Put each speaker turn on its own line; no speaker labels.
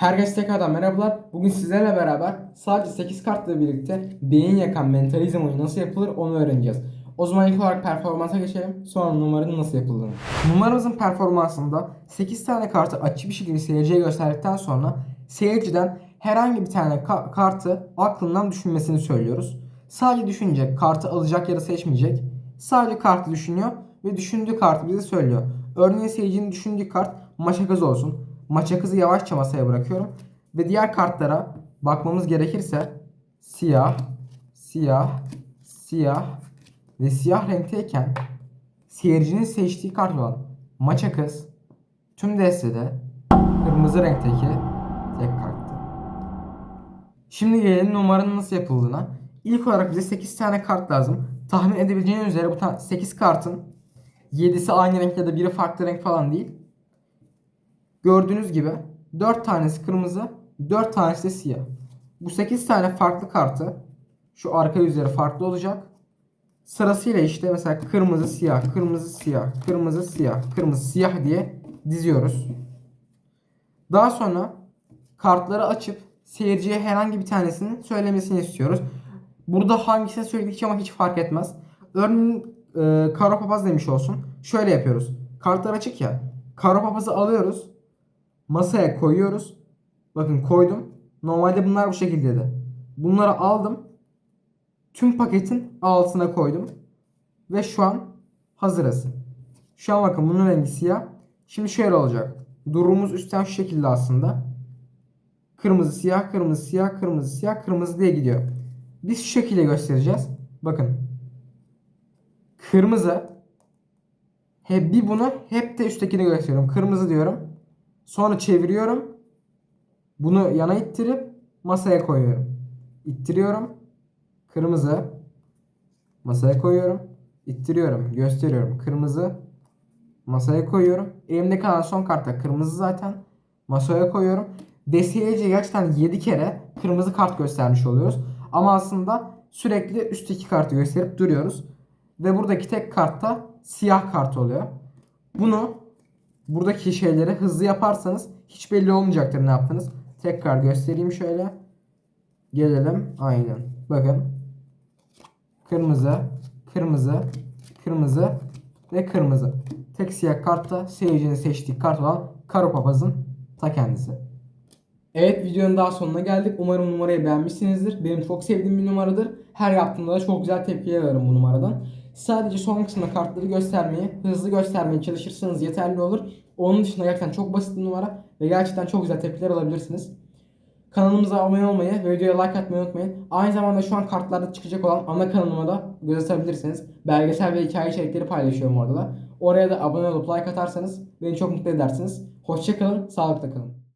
Herkese tekrardan merhabalar. Bugün sizlerle beraber sadece 8 kartla birlikte beyin yakan mentalizm oyunu nasıl yapılır onu öğreneceğiz. O zaman ilk olarak performansa geçelim. Sonra numaranın nasıl yapıldığını. Numaramızın performansında 8 tane kartı açık bir şekilde seyirciye gösterdikten sonra seyirciden herhangi bir tane ka- kartı aklından düşünmesini söylüyoruz. Sadece düşünecek, kartı alacak ya da seçmeyecek. Sadece kartı düşünüyor ve düşündüğü kartı bize söylüyor. Örneğin seyircinin düşündüğü kart kız olsun. Maça kızı yavaşça masaya bırakıyorum. Ve diğer kartlara bakmamız gerekirse siyah, siyah, siyah ve siyah renkteyken seyircinin seçtiği kart olan maça kız tüm destede kırmızı renkteki tek karttı. Şimdi gelelim numaranın nasıl yapıldığına. İlk olarak bize 8 tane kart lazım. Tahmin edebileceğiniz üzere bu ta- 8 kartın 7'si aynı renk ya da biri farklı renk falan değil. Gördüğünüz gibi 4 tanesi kırmızı, 4 tanesi de siyah. Bu 8 tane farklı kartı şu arka yüzleri farklı olacak. Sırasıyla işte mesela kırmızı siyah, kırmızı siyah, kırmızı siyah, kırmızı siyah diye diziyoruz. Daha sonra kartları açıp seyirciye herhangi bir tanesini söylemesini istiyoruz. Burada hangisini söyledik ama hiç fark etmez. Örneğin e, karo papaz demiş olsun. Şöyle yapıyoruz. Kartlar açık ya. Karo papazı alıyoruz. Masaya koyuyoruz. Bakın koydum. Normalde bunlar bu şekildeydi. Bunları aldım. Tüm paketin altına koydum. Ve şu an hazırız. Şu an bakın bunun rengi siyah. Şimdi şöyle olacak. Durumumuz üstten şu şekilde aslında. Kırmızı siyah, kırmızı siyah, kırmızı siyah, kırmızı diye gidiyor. Biz şu şekilde göstereceğiz. Bakın. Kırmızı. Hep bir bunu hep de üsttekini gösteriyorum. Kırmızı diyorum. Sonra çeviriyorum. Bunu yana ittirip masaya koyuyorum. İttiriyorum. Kırmızı. Masaya koyuyorum. İttiriyorum. Gösteriyorum. Kırmızı. Masaya koyuyorum. Elimde kalan son kartta kırmızı zaten. Masaya koyuyorum. Deseyeciye gerçekten 7 kere kırmızı kart göstermiş oluyoruz. Ama aslında sürekli üstteki kartı gösterip duruyoruz. Ve buradaki tek kartta siyah kart oluyor. Bunu buradaki şeyleri hızlı yaparsanız hiç belli olmayacaktır ne yaptınız. Tekrar göstereyim şöyle. Gelelim. Aynen. Bakın. Kırmızı, kırmızı, kırmızı ve kırmızı. Tek siyah kartta seyircinin seçtiği kart olan Karo Papaz'ın ta kendisi. Evet videonun daha sonuna geldik. Umarım numarayı beğenmişsinizdir. Benim çok sevdiğim bir numaradır. Her yaptığımda da çok güzel tepkiler alırım bu numaradan. Sadece son kısımda kartları göstermeye, hızlı göstermeye çalışırsanız yeterli olur. Onun dışında gerçekten çok basit bir numara ve gerçekten çok güzel tepkiler alabilirsiniz. Kanalımıza abone olmayı ve videoya like atmayı unutmayın. Aynı zamanda şu an kartlarda çıkacak olan ana kanalıma da göz atabilirsiniz. Belgesel ve hikaye içerikleri paylaşıyorum orada da. Oraya da abone olup like atarsanız beni çok mutlu edersiniz. Hoşçakalın, sağlıkla kalın.